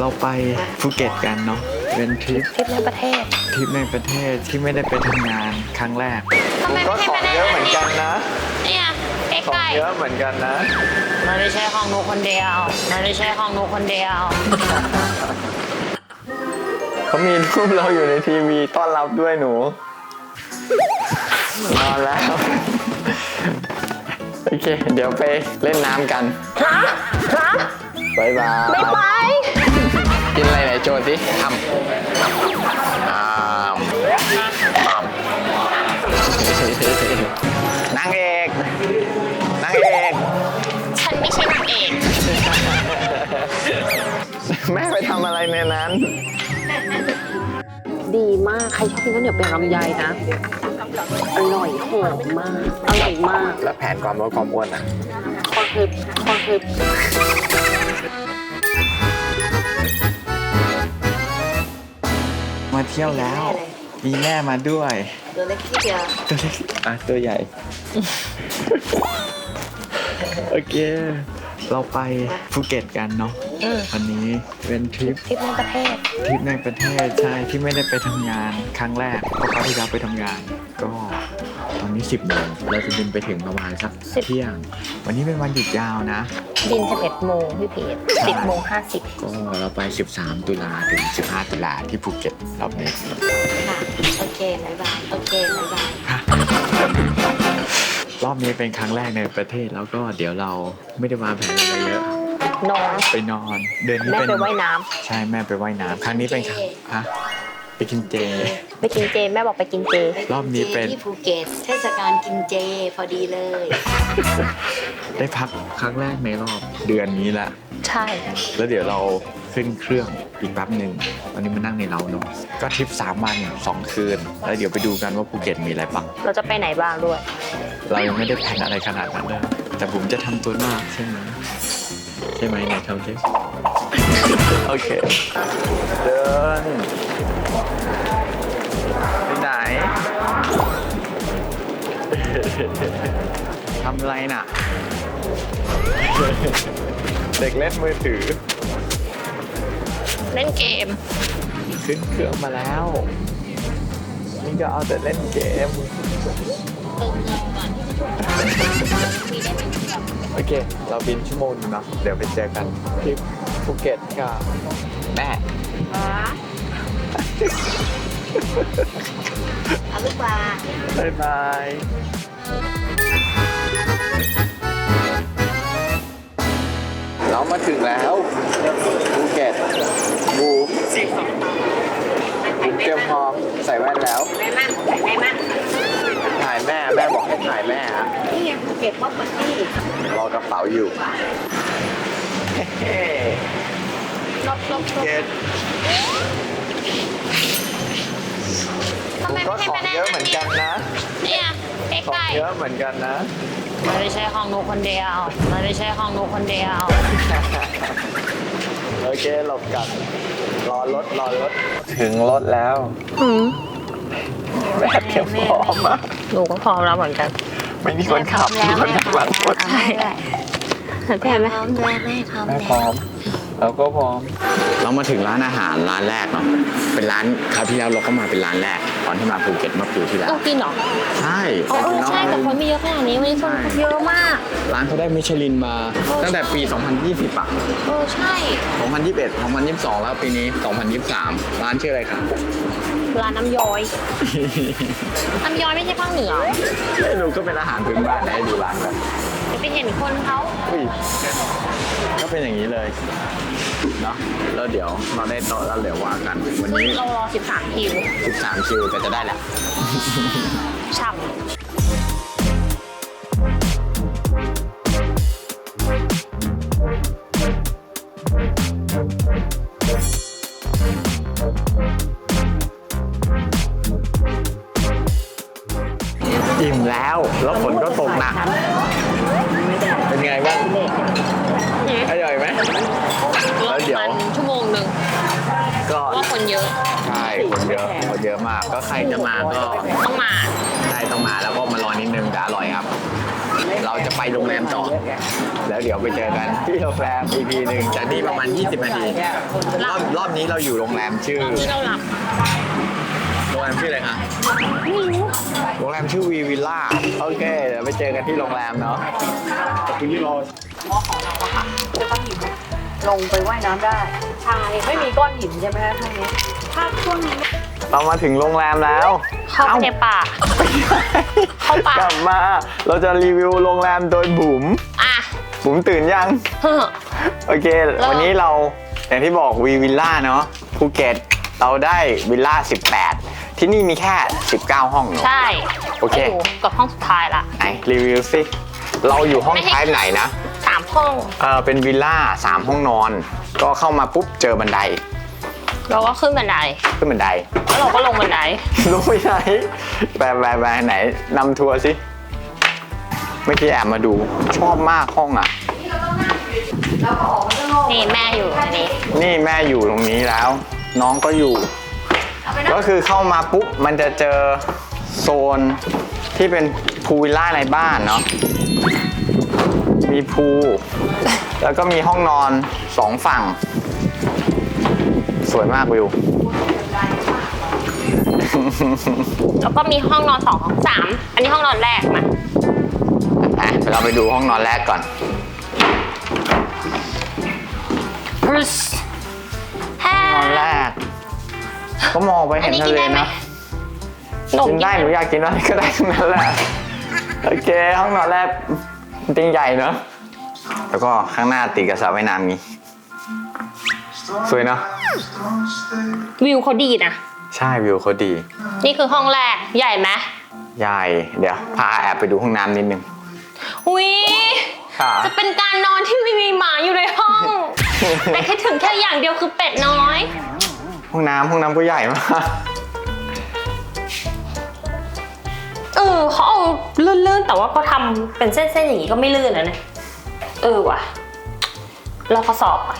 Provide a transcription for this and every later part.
เราไปภูเก็ตกันเนาะเป็นทริปทริปในประเทศทริปในประเทศที่ไม่ได้ไปทำงานครั้งแรกทำไมก็ไม่ขให้องไปได้เยอะเหมือนกันนะเนี่ยใของกล้เยอะเหมือนกันนะๆมันไม่ใช่ของหนูคนเดียวมันไม่ใช่ของหนูคนเดียว เขามีรูปเราอยู่ในทีวีต้อนรับด้วยหนูนอนแล้ว โอเค เดี๋ยวไปเล่นน้ำกัน ฮะ ฮะบายบายไม่ไป กินอะไรไหนโจทย์สิทำอ้ามอ้ามนางเอกนางเอกฉันไม่ใช่นางเอกแม่ไปทำอะไรในนั้น ดีมาก ใครชอบกินข้าวเหนียวเป็นลำไยนะ อร่อยหอมมาก อร่อยมาก แล้วแผนความลดความอ้วนอะคอนคือคอนคือ มาเที่ยวแล้ว มีแม่มาด้วย ตัวเล็กที่เดียวตัวเล็กอะตัวใหญ่ โอเค เราไปภูเก็ตกันเนาะอืมวันนี้เป็นทริปทริปในประเทศทริปในประเทศใช่ที่ไม่ได้ไปทำงานครั้งแรกเพราะคราวที่แล้วไปทำงานก็ตอ นนี้ 10โมงเราจะบินไปถึงประมาณสักสิบ เที่ยง วันนี้เป็นวันหยุดยาวนะ บิน11โมงพี่พีท10โมง50ก็เราไป 13 ตุลาถึง 15 ตุลาที่ภูเก็ตรอบนี้ค่ะโอเคบ๊ายบายโอเคบ๊ายบาย รอบนี้เป็นครั้งแรกในประเทศแล้วก็เดี๋ยวเราไม่ได้วางแผนอะไรเยอะนอนไปนอนเดือนนี้แม่เป็นไปว่ายน้ใช่แม่ไปว่ายน้ำครั้งนี้เป็นครั้งฮะ ไปกินเจำไปกินเจแม่บอกไปกินเจ รอบนี้เป็น ที่ภูเก็ตเทศกาลกินเจพอดีเลย ได้พักครั้งแรกในรอบเดือนนี้แหละ ใช่ แล้วเดี๋ยวเราขึ้นเครื่องอีกแป๊บหนึ่งวันนี้มานั่งในเราเนาะก็ทริป 3 วัน 2 คืน แล้วเดี๋ยวไปดูกันว่าภูเก็ตมีอะไรบ้างเราจะไปไหนบ้างด้วย เรายังไม่ได้แผนอะไรขนาดนั้นเลยแต่ผมจะทำตัวหน้าใช่ไหม ใช่ไหมไหนทำสิโอเค เดินไปไหนทำอะไรน่ะ เด็กเล่นมือถือ เล่นเกม ขึ้นเครื่องมาแล้วนี่ก็เอาแต่เล่นเกม โอเค เราบินชั่วโมงหนึงเนาะเดี๋ยวไปเจอกันที่ภูเก็ตกับแม่เอาลูกปลาบ๊ายบายเรามาถึงแล้วภูเก็ตบูมบูมเตรียมพร้อมใส่แว่นแล้วแม่มั่งแม่มั่งถ่ายแม่แม่บอกให้ถ่ายแม่อะนี่ไงภูเก็ตป๊อปปาร์ตี้รอกระเป๋าอยู่เฮ้ลบลบลบเก็ตทำไมก็ไม่ให้ขอไปงได้เยอะเหมือนกันนะเนี่ยใของกล้เยอะเหมือนกันนะๆมันไม่ใช่ของหนูคนเดียวมันไม่ใช่ของหนูคนเดียว โอเคหลบกันรอรถรอรถ ถึงรถแล้ว แม่เตรียมพร้อมอะหนูก็พร้อมแล้วเหมือนกัน ไม่มีคนขับมีคนนั่งหลังรถใช่แม่ไหมพร้อมแล้วแม่พร้อมแม่แล้วพร้อมเราก็พร้อม เรามาถึงร้านอาหารร้านแรกเนาะเป็นร้านคราวที่แล้วเราก็มาเป็นร้านแรกต อนที่มาภูเก็ตเมื่อปีที่แล้ว ต้องกินเหรอใช่อ๋อเออใช่แต่คนไม่เยอะขนาดนี้วันนี้คนเยอะมาก ร้านเขาได้มิชลินมาตั้งแต่ปี 2020อะเออใช่ 2021 2022 แล้วปีนี้ 2023 ร้านชื่ออะไรครับร้านน้ำย้อย น้ำย้อยไม่ใช่ภาคเหนือไม่รู้ก็เป็นอาหารพื้นบ้านนะให้ดูร้านกันจะไปเห็นคนเขาอุ้ยก็เป็นอย่างนี้เลย เนาะแล้วเดี๋ยวเราได้โต๊ะแล้วเดี๋ยวว่ากัน วันนี้เรารอ 13 คิว 13คิวก็จะได้แหละฉ่อิ่ EP หนึ่งจากนี่ประมาณ 20 นาที รอบรอบนี้เราอยู่โรงแรมชื่อ ที่เราหลับโรงแรมชื่ออะไรคะ ไม่รู้โรงแรมชื่อวีวิลล่า โอเค เดี๋ยวไปเจอกันที่โรงแรมเนาะ ลงไปว่ายน้ำได้ ใช่ไม่มีก้อนหินใช่ไหมคะช่วงนี้ ถ้าช่วงนี้ เรามาถึงโรงแรมแล้ว เข้าไปในป่า เข้าป่า กลับมา เราจะรีวิวโรงแรมโดยบุ๋ม อะ บุ๋มตื่นยัง เฮ้อ โอเค วันนี้เราอย่างที่บอกวีวิลล่าเนาะภูเก็ตเราได้วิลล่า 18 ที่นี่มีแค่ 19 ห้องเนาะ ใช่โอเค ยู่กับห้องสุดท้ายละไหนรีวิวสิเราอยู่ห้องไม่ให้ท้ายไหนนะสามห้อง เออเป็นวิลล่า 3 ห้องนอน ก็เข้ามาปุ๊บเจอบันไดเราก็ขึ้นบันไดขึ้นบันได แล้วเราก็ลงบันไดลงไปไหนแบแบบแบบไหนนำทัวร์สิ เมื่อกี้แอบมาดูชอบมากห้องอะ นี่แม่อยู่ตรงนี้ นี่แม่อยู่ตรงนี้แล้ว น้องก็อยู่ ก็คือเข้ามาปุ๊บมันจะเจอโซนที่เป็นพูลวิลล่าในบ้านเนาะมีพูลแล้วก็มีห้องนอนสองฝั่ง สวยมากวิว แล้วก็มีห้องนอนสองห้องสามอันนี้ห้องนอนแรกมาอะเดี๋ยวเราไปดูห้องนอนแรกก่อน บรูซแฮ่ห้องนอนแรก ก็มองไปอัเห็นนนี้ทะกินเลได้ไหมนะหนมกินได้หนูอยากกินอะไรก็ได้ทั้งนั้นแหละโอเคห้องนอนแรกจริงใหญ่เนอะแล้วก็ข้างหน้าติดกับสระว่ายน้ำมีสวยเนอะวิวเขาดีนะใช่วิวเขาดี นี่คือห้องแรกใหญ่ไหมใหญ่เดี๋ยว พาแอบไปดูห้องน้ำนิดนึงอุ้ยค่ะจะเป็นการนอนที่ไม่มีหมาอยู่ในห้อง แต่แค่ถึงแค่อย่างเดียวคือเป็ดน้อย ห้องน้ำห้องน้ำก็ใหญ่มากเออเขาเอาลื่นๆ แต่ว่าพอทำเป็นเส้นๆอย่างนี้ก็ไม่ลื่นนะเนี่ยเออว่ะ เราก็สอบก่อน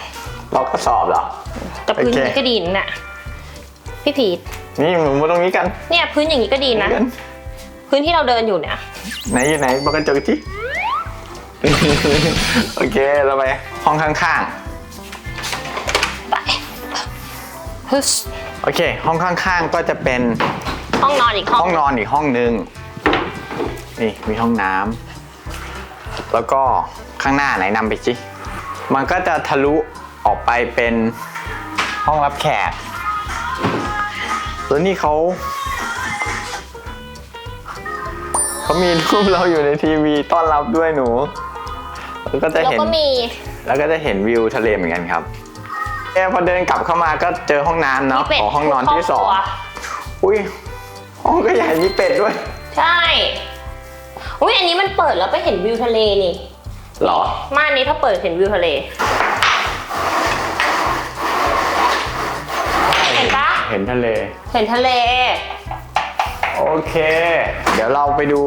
เราก็สอบเหรอ แต่พื้นโอเค นี้ก็ดีนะเนี่ยพี่พีทนี่หนูมาตรงนี้กันเนี่ยพื้นอย่างนี้ก็ดีนะกันพื้นที่เราเดินอยู่เนี่ย ไหนอยู่ไหนบอกกันจกที่ โอเคเราไปห้องข้างไฮึสๆโอเค ห้องข้างๆก็จะเป็นห้องนอนอีกห้องห้องนอนอีกห้องหนึ่งนี่มีห้องน้ำแล้วก็ข้างหน้าไหนนำไปจิมันก็จะทะลุออกไปเป็นห้องรับแขก แล้วนี่เขา เขามีรูปเราอยู่ในทีวีต้อนรับด้วยหนู แล้วก็จะแล้วเห็นก็มี แล้วก็จะเห็นวิวทะเลเหมือนกันครับเอ๊ะ พอเดินกลับเข้ามาก็เจอห้องน้ำเนาะมีเป็ดของห้องนอนที่สองครบครัว อุ้ยห้องก็ใหญ่มีเป็ดด้วยใช่ อุ้ยอันนี้มันเปิดแล้วไปเห็นวิวทะเลนี่เหรอ ม่านนี้ถ้าเปิดเห็นวิวทะเล เห็นปะเห็นทะเล เห็นทะเล โอเค เดี๋ยวเราไปดู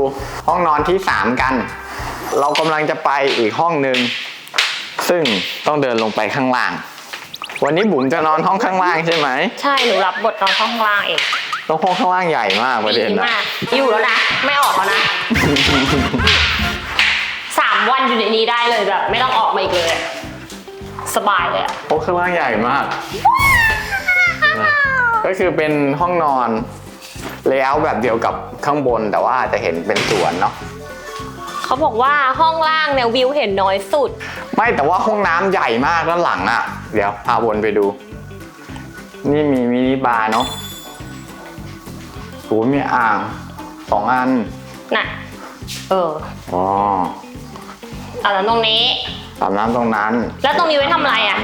ห้องนอนที่ 3 กัน เรากำลังจะไปอีกห้องหนึ่งซึ่งต้องเดินลงไปข้างล่าง วันนี้บุ๋มจะนอนห้องข้างล่างใช่ไหมใช่หนูรับบทนอนห้องล่างเองต้องห้องข้างล่างใหญ่มากประเด็นดีนะมากอยู่แล้วนะ ไม่ออกแล้วนะสามวันอยู่ในนี้ได้เลยแบบ ไม่ต้องออกมาอีกเลยอะสบายเลยอะห้องข้างล่างใหญ่มากนะก็คือเป็นห้องนอนเลเยอร์แบบเดียวกับข้างบนแต่ว่าจะเห็นเป็นสวนเนาะเขาบอกว่าห้องล่างเนี่ยวิวเห็นน้อยสุด ไม่แต่ว่าห้องน้ำใหญ่มากด้านหลังอะ่ะ เดี๋ยวพาวนไปดู นี่มีมินิบาร์เนาะโหมีอ่างสองอันน่ะ เอออ๋อเอาแล้วตรงนี้อาบน้ำตรงนั้น แล้วตรงนี้ไว้ทำอะไรอะ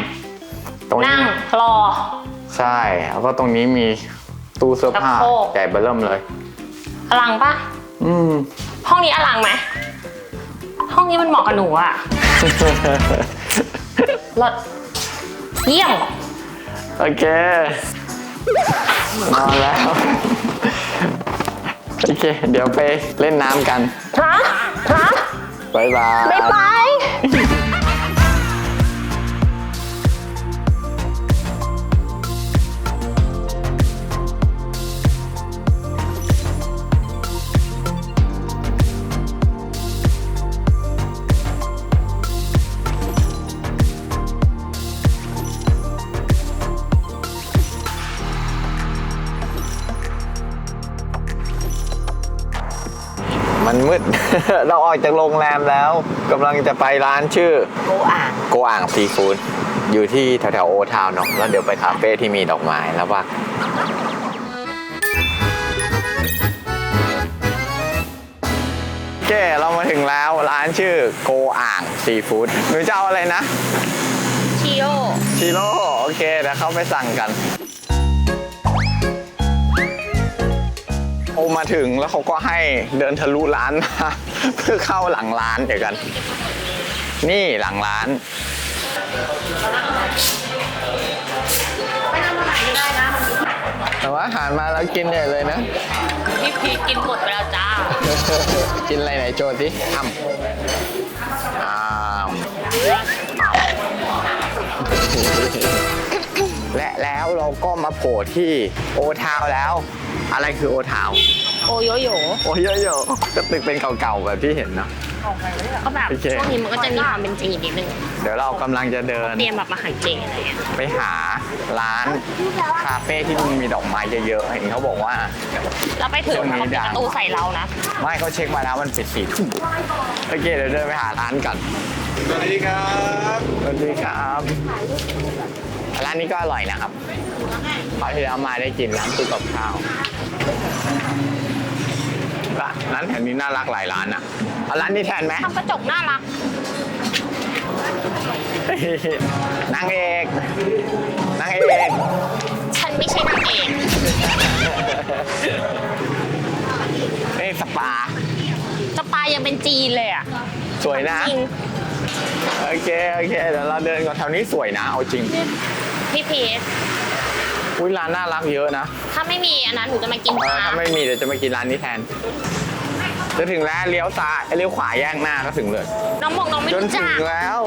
ตรงนี้นั่งรอ ใช่แล้วก็ตรงนี้มีตู้เสื้อผ้าชักโครก ใหญ่เบ้อเริ่มเลย อลังปะอืม ห้องนี้อลังไหมห้องนี้มันเหมาะกับหนูอะรถ เยี่ยม โอเค นอนแล้ว โอเค เดี๋ยวไปเล่นน้ำกัน ฮะ ฮะ บ๊ายบาย บ๊ายบาย มันมืด เราออกจากโรงแรมแล้วกำลังจะไปร้านชื่อโกอ่างโกอ่างซีฟู้ดอยู่ที่แถวๆโอทาวน์เนาะแล้วเดี๋ยวไปคาเฟ่ที่มีดอกไม้แล้วว่าโอเคเรามาถึงแล้วร้านชื่อโกอ่างซีฟู้ดหนูจะเอาอะไรนะ ชิโอชิโร่โอเคเดี๋ยวเข้าไปสั่งกัน มาถึงแล้วเขาก็ให้เดินทะลุร้านมาเพื่อเข้าหลังร้านเดี๋ยวกัน นี่หลังร้านแต่ว่าอาหารมาแล้วกินใหญ่เลยนะ พี่พีชกินหมดไปแล้วจ้า กินอะไรไหนโจทย์สิอ้ำอ้าวและแล้วเราก็มาโผล่ที่โอทาวน์แล้ว อะไรคือโอทาวน์โอโยโยโอ้ยเยอะๆก็ตึกเป็นเก่าๆแบบที่เห็นเนาะ ก็แบบโอเค ช่วงนี้มันก็จะมีความเป็นจีนนิดนึงเดี๋ยวเรากำลังจะเดิน เตรียมแบบอาหารเจอะไรอย่างเงี้ยไปหาร้านคาเฟ่ที่มันมีดอกไม้เยอะๆ เห็นเขาบอกว่าเราไปถึงช่วงนี้เขาปิดดัปง ระตูใส่เรานะไม่เขาเช็คมาแล้วมันปิดสี่ทุ่มโอเคเดี๋ยวเดินไปหาร้านกันสวัสดีครับสวัสดีครับ ร้านนี้ก็อร่อยนะครับคราวที่แล้วมาได้กินร้านตู้กับข้าว ร้านร้านแถวนี้น่ารักหลายร้านอะเอาร้านนี้แทนไหมทำกระจกน่ารัก นางเอกนางเอกฉันไม่ใช่นางเอกเอ้ยสปาสปายังเป็นจีนเลยอะสวยนะ จริงโอเคโอเคเดี๋ยวเราเดินก่อนแถวนี้สวยนะเอาจริงพี่พีชอุ้ยร้านน่ารักเยอะนะ ถ้าไม่มีอันนั้นหนูจะมากินเอปอลาถ้าไม่มีเดี๋ยวจะมากินร้านนี้แทน จะถึงแล้วเลี้ยวซ้ายเอ้ยเลี้ยวขวาแยกหน้าก็ถึงเลย น้องบอกน้องไม่จนรู้ถึจังก แล้ว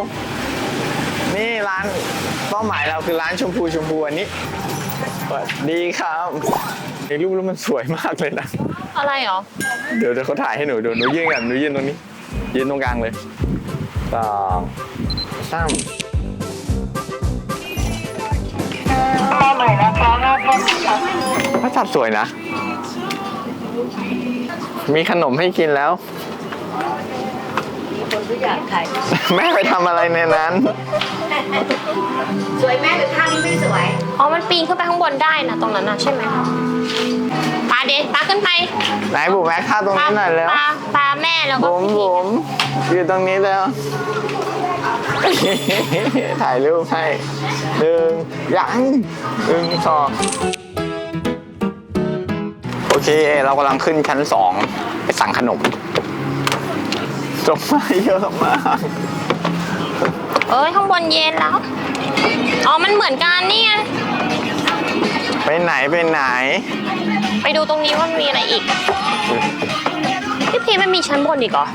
นี่ร้านเป้าหมายเราคือร้านชมพูชมพูอันนี้สวัสดีครับในรูปแล้วมันสวยมากเลยนะ อะไรเหรอ เดี๋ยวเดี๋ยวเขาถ่ายให้หนูดูหนูยืนกันหนูยืนตรงนี้ ยืนตรงกลางเลยสองสามพระจับสวยนะ มีขนมให้กินแล้วคนก็อยากถ่ายแม่ไปทำอะไรในนั้น สวยแม่หรือข้างนี้ไม่สวย อ๋อ มันปีนขึ้นไปข้างบนได้นะตรงนั้นนะใช่ไหมปลาเดปลาขึ้นไปไหนบุ๋มแม่ท่าตรงปลานี้หน่อยแล้ว ปลาปลาแม่แล้วก็บุ๋มพี่พีบุ๋มอยู่ตรงนี้แล้ว ถ่ายรูปให้หนึ่งยังหนึ่งสอง โอเค เรากำลังขึ้นชั้นสองไปสั่งขนมจบมาเยอะมาก เอ้ยข้างบนเย็นแล้ว อ๋อ มันเหมือนกันนี่ไงไปไหนไปไหน ไปดูตรงนี้ว่ามันมีอะไรอีก พี่พีชมันมีชั้นบนอีกเหรอ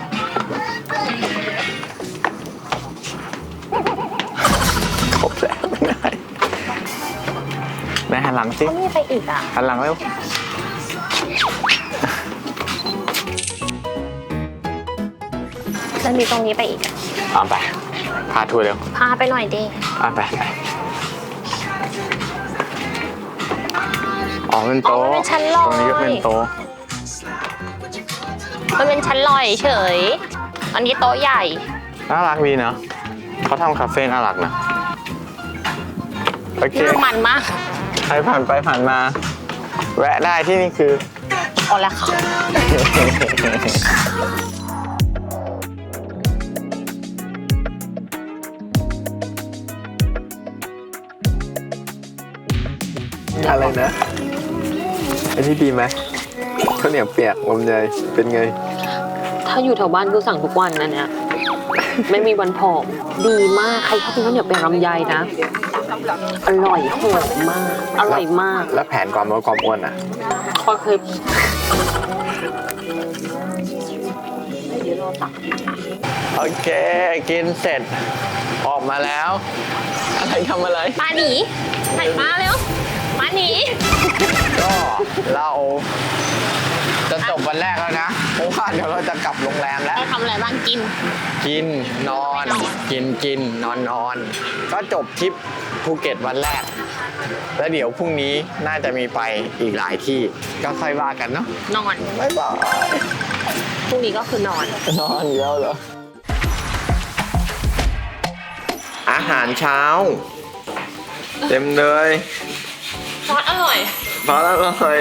ครบแล้วไปไหนไหนหันหลังสิเขามีอะไรอีกอะ หันหลังเร็ว มันมีตรงนี้ไปอีกอะเอาไป พาทัวร์เร็วพาไปหน่อยดิเอาไปไปอ๋อเป็นโต๊ะอ๋อมันเป็นชั้นลอย ตรงนี้ก็เป็นโต๊ะมันเป็นชั้นลอยเฉย อันนี้โต๊ะใหญ่ น่ารักดีเนาะเขาทำคาเฟ่น่ารักนะโอเค น่ามันมากใครผ่านไปผ่านมา แวะได้ที่นี่คือโอละค่ะ อะไรนะอันนี้ดีไหมข้าวเหนียวเปียกลำไยเป็นไง ถ้าอยู่แถวบ้านคือสั่งทุกวันนะเนี่ย ไม่มีวันผอมดีมาก ใครชอบกินข้าวเหนียวเปียกลำไยนะ อร่อยหอมมาก อร่อยมาก แล้วแผนความลดความอ้วนอะก็เคยโอเค กินเสร็จ ออกมาแล้ว อะไรทำอะไรมาหนีไหนมาเร็วมา หนี ก็เราจะจบวันแรกแล้วนะเพราะว่าเดี๋ยวเราจะกลับโรงแรมแล้ว เราทำอะไรบ้างกิน กินนอน กินกินนอนนอนก็จบทริปภูเก็ตวันแรก แล้วเดี๋ยวพรุ่งนี้น่าจะมีไปอีกหลายที่ก็ค่อยว่ากันเนาะนอนบ๊ายบายพรุ่งนี้ก็คือนอน นอนเยอะเหรออาหารเช้า เต็มเลย ซอสอร่อยซอสอร่อย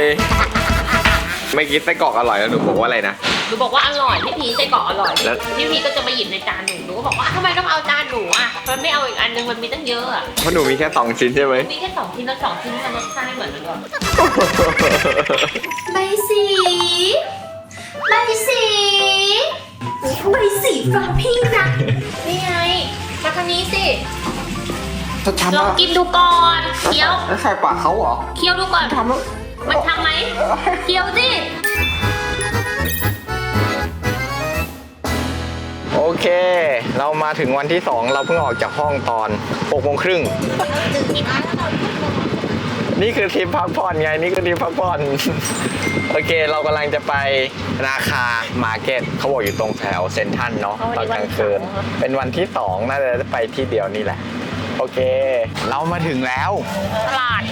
เมื่อกี้ไส้กรอกอร่อยแล้วหนูบอกว่าอะไรนะ หนูบอกว่าอร่อยพี่พีไส้กรอกอร่อยแล้ว พี่พีก็จะมาหยิบในจานหนูหนูก็บอกว่าทำไมต้องเอาจานหนูอะมันไม่เอาอีกอันนึงมันมีตั้งเยอะอะเพราะหนูมีแค่สองชิ้นใช่ไหมมีแค่สองชิ้นแล้วสองชิ้นมันรสชาติไม่เหมือนกันหรอกใบสีใบสีใบสีฟ้าพี่นะนี่ไงมาทางนี้สิ จะทำลองแล้วกินดูก่อนเคี้ยวแล้วใส่ปากเขาเหรอเคี้ยวดูก่อนทำแล้วมันทำไหมเคี้ยวสิโอเค เรามาถึงวันที่ 2 เราเพิ่งออกจากห้องตอน6โมงครึ่ง นี่คือทริปพักผ่อนไง นี่คือทริปพักผ่อน โอเค เรากำลังจะไปราคามาร์เก็ตเขาบอกอยู่ตรงแถวเซนทรันเนาะตอนกลางคืน เป็นวันที่ 2 น่าจะไปที่เดียวนี่แหละโอเค เรามาถึงแล้ว ตลาด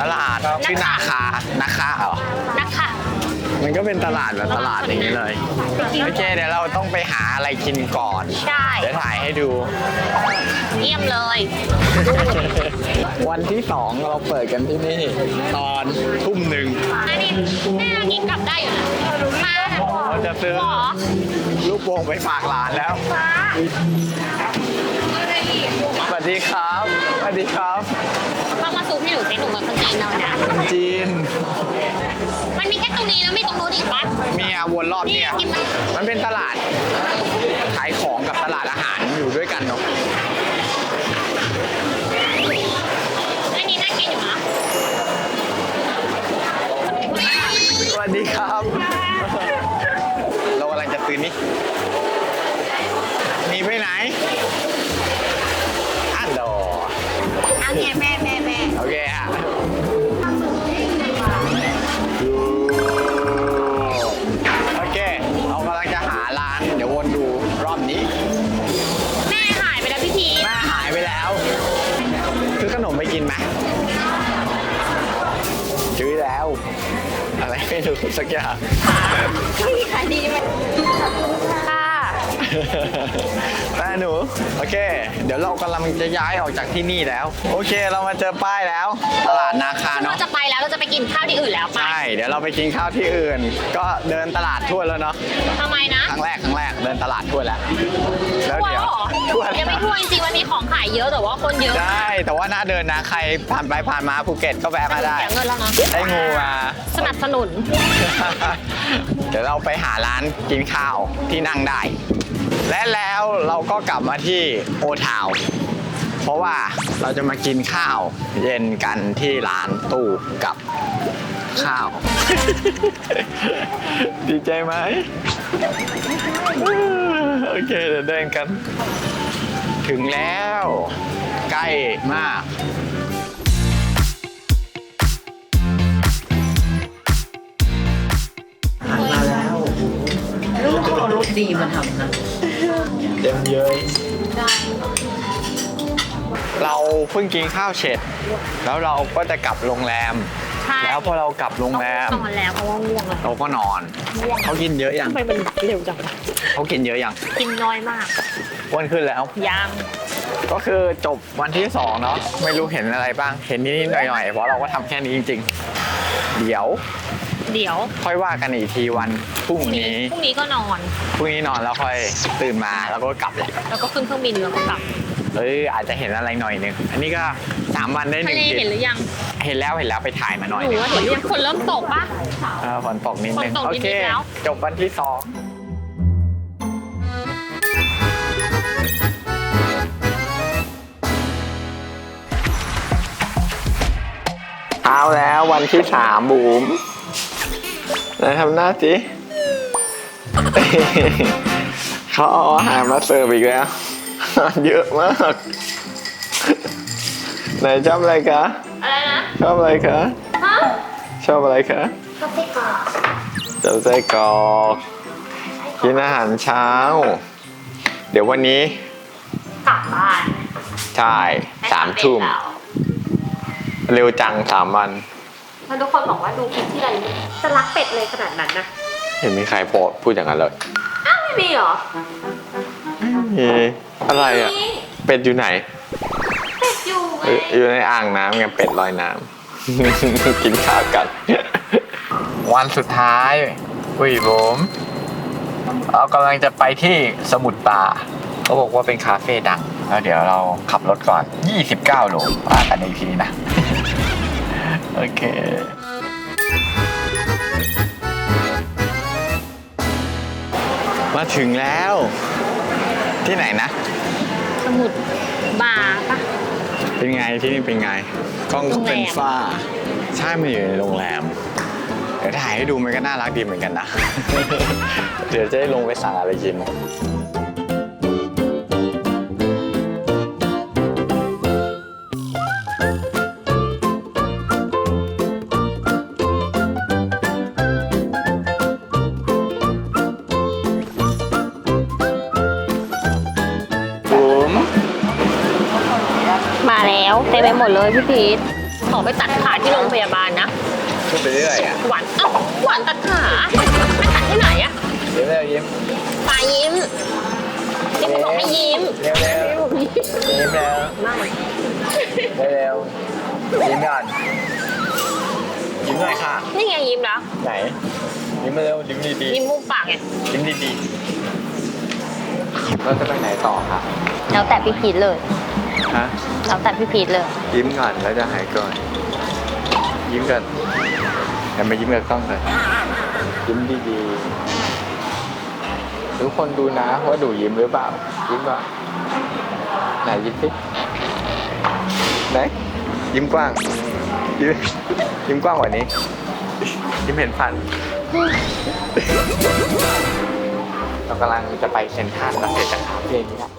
ตลาดชื่อนาคานาคาเหรอนะคะมันก็เป็นตลาดแบบตลาดอย่างนี้เลยโอเคเดี๋ยวเราต้องไปหาอะไรกินก่อนใช่เดี๋ยวถ่ายให้ดู เยี่ยมเลย วันที่สองเราเปิดกันที่นี่ ตอนทุ่มหนึ่งอันนี้แม่อันนี้กลับได้อยู่นะมาเราจะซื้อหรอลูกโป่งไปฝากหลานแล้วสวัส ดีครับสวัสดีครับ เข้ามาซูมให้หนูสิหนูเหมือนคนจีนเราเนี่ยจีน มันมีแค่ตรงนี้แล้วมีตรงนู้นอีกปะมีอาวนรอบเนี่ยนี่กินไหมมันเป็นตลาด ขายของกับตลาดอาหารอยู่ด้วยกันเนาะ อันนี้น่ากินอยู่นะสวัสดีครับ เรากำลังจะซื้อนี่หนีไปไหนอั โอเคแม่แม่แม่โอเคฮะโอเคเรากำลังจะหาร้าน เดี๋ยววนดูรอบนี้ แม่หายไปแล้วพี่พีแม่หายไปแล้วซื้อขนมไปกินไหมซื้อแล้ว อะไรไม่รู้สักอย่างขายดีไหมค่ะ แม่หนู โอเค เดี๋ยวเรากำลังจะย้ายออกจากที่นี่แล้ว โอเค เรามาเจอป้ายแล้ว ตลาดนาคาเราเนาะ จะไปแล้วเราจะไปกินข้าวที่อื่นแล้วไปใช่ เดี๋ยวเราไปกินข้าวที่อื่น ก็เดินตลาดทั่วแล้วเนาะ ทำไมนะครั้งแรกครั้งแรกเดินตลาดทั่วแล้ว แล้วทั่วเดี๋ยวเหรอทั่วยังไม่ทั่วจริงๆมันมีของขายเยอะแต่ว่าคนเยอะได้แต่ว่าน่าเดินนะใครผ่านไปผ่านมาภูเก็ตก็แวะมาได้ เสียเงินแล้วนะได้งูมา สนับสนุน เดี๋ยวเราไปหาร้านกินข้าวที่นั่งได้ และแล้วเราก็กลับมาที่โอทาวน์เพราะว่าเราจะมากินข้าวเย็นกันที่ร้านตู้กับข้าว ดีใจไหมโอเคเดี๋ยวเดินกัน ถึงแล้ว ใกล้มากลูกเอารสดีมาทำนะ เต็มเยอะเราเพิ่งกินข้าวเสร็จ แล้วเราก็จะกลับโรงแรม ใช่แล้วพอเรากลับโรงแรม นอนแล้วเพราะว่าง่วงเลยเราก็นอน เขากินเยอะยังทำไมมันเร็วจังเขากินเยอะยังกินน้อยมากอ้วนขึ้นแล้ว ยังก็คือจบวันที่สองเนาะไม่รู้เห็นอะไรบ้าง เห็นนิดๆหน่อยๆเพราะเราก็ทำแค่นี้จริง ๆ เดี๋ยว เดี๋ยวค่อยว่ากันอีกทีวันพรุ่งนี้พรุ่งนี้ก็นอนพรุ่งนี้นอนแล้วค่อยตื่นมาแล้วก็กลับแหละแล้วก็ขึ้นเครื่องบินแล้วก็กลับเอ้ยอาจจะเห็นอะไรหน่อยหนึ่งอันนี้ก็สามวันได้หทะนึ่งเลคลิปเห็นหรือยัง เห็นแล้วเห็นแล้วไปถ่ายมาหน่อยหนูหนึงว่าเห็นหรือยังฝนเริ่มตกปะเออฝนตกนิดนึงฝนตกโอนิดๆเคแล้วจบวันที่สองเอาแล้ววันที่สามบูม ไหนทำหน้าสิเขาเอาอาหารมาเสิร์ฟอีกแล้ว เยอะมาก ไหนชอบอะไรคะ อะไรนะ ชอบอะไรคะ ฮะชอบอะไรคะก็ไปก่อนชอบไส้กรอกกินอาหารเช้า เดี๋ยววันนี้กลับบ้าน ใช่สามทุ่ม เร็วจังสามวัน แล้วทุกคนบอกว่าดูคลิปที่ไรจะรักเป็ดเลยขนาดนั้นนะเห็นมีใครโพสต์พูดอย่างนั้นเลยอ้าวไม่มีเหรอเอ๊ะอะไรอะเป็ดอยู่ไหน เป็ดอยู่ไงเอ้ยอยู่ในอ่างน้ำไงเป็ดลอยน้ำ กินข้าวกัน วันสุดท้ายอุ้ยผมเรากำลังจะไปที่สมุทรป่าเขาบอกว่าเป็นคาเฟ่ดัง แล้วเดี๋ยวเราขับรถก่อน 29โลว่ากันอีกทีนะ โอเค มาถึงแล้ว ที่ไหนนะ สมุดบาร์ปะ เป็นไงที่นี่เป็นไง กล้องก็เป็นโรงแรม ฝ้า ใช่มันอยู่ในโรงแรม เดี๋ยวถ่ายให้ดูมันก็น่ารักดีเหมือนกันนะ เดี๋ยวจะได้ลงไปสั่งอะไรกิน หมดเลยพี่พีทขอไปตัดขาที่โรงพยาบาลนะพูดไปเรื่อยอะหวานเอ้าหวานตัดขาไปตัดที่ไหนอะเดี๋ยวเร็วยิ้มปลายิ้มนี่เขาบอกให้ยิ้มเร็วเร็วยิ้มเร็วไม่เร็วเร็วยิ้มก่อนยิ้มหน่อยค่ะ นี่ไงยิ้มแล้ว ไหน ยิ้มมาเร็วยิ้มดียิ้มมุมปากไงๆยิ้มดีๆเราจะไปไหนต่อคะแล้วแต่พี่พีทเลยฮะ แล้วแต่พี่พีทเลย ยิ้มก่อนแล้วจะหายก่อน ยิ้มก่อนอย่ามายิ้มกับกล้องเลยยิ้มดีๆทุกคนดูนะว่าดูยิ้มหรือเปล่า ยิ้มก่อนไหนยิ้มสิไหนยิ้มกว้าง ยิ้มยิ้มกว้างกว่านี้ ยิ้มเห็นฟัน เรากำลังจะไปเซ็นทรัลแล้วเสร็จจากคาเฟ่นี้ละ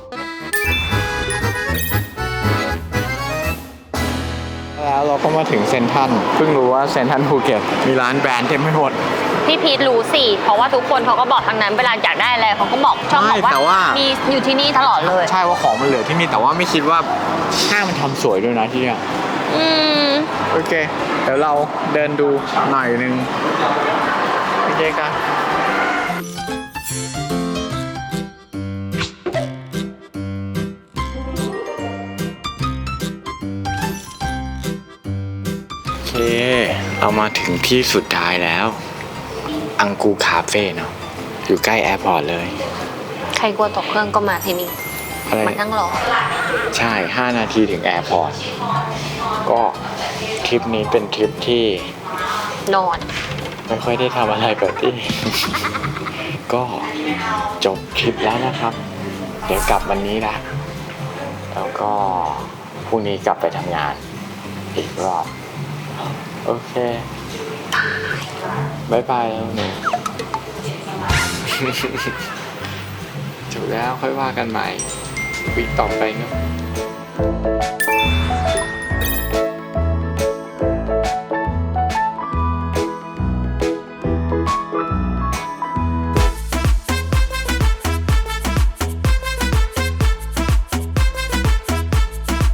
แล้วเราก็มาถึงเซ็นทรัลเพิ่งรู้ว่าเซ็นทรัลภูเก็ตมีร้านแบรนด์เต็มไปหมด พี่พีทรู้สิ เพราะว่าทุกคนเขาก็บอกทางนั้นเวลาอยากได้อะไรเขาก็บอกชอบบอกใช่แต่ว่ามีอยู่ที่นี่ตลอดเลย ใช่ว่าของมันเหลือที่นี่แต่ว่าไม่คิดว่าห้างมันทำสวยด้วยนะที่เนี่ยอืมโอเค เดี๋ยวเราเดินดูหน่อยนึงโอเคกัน เรามาถึงที่สุดท้ายแล้ว อังกูคาเฟ่เนาะอยู่ใกล้แอร์พอร์ตเลย ใครกลัวตกเครื่องก็มาที่นี่อะไร มานั่งรอ ใช่ 5 นาทีถึงแอร์พอร์ต ก็ทริปนี้เป็นทริปที่นอน ไม่ค่อยได้ทำอะไรแบบนี้ก็จบทริปแล้วนะครับ เดี๋ยวกลับวันนี้นะแล้วก็พรุ่งนี้กลับไปทำงานอีกรอบ โอเคบายบายแล้วหนูจบแล้วค่อยว่ากันใหม่วีคต่อไปเนอะ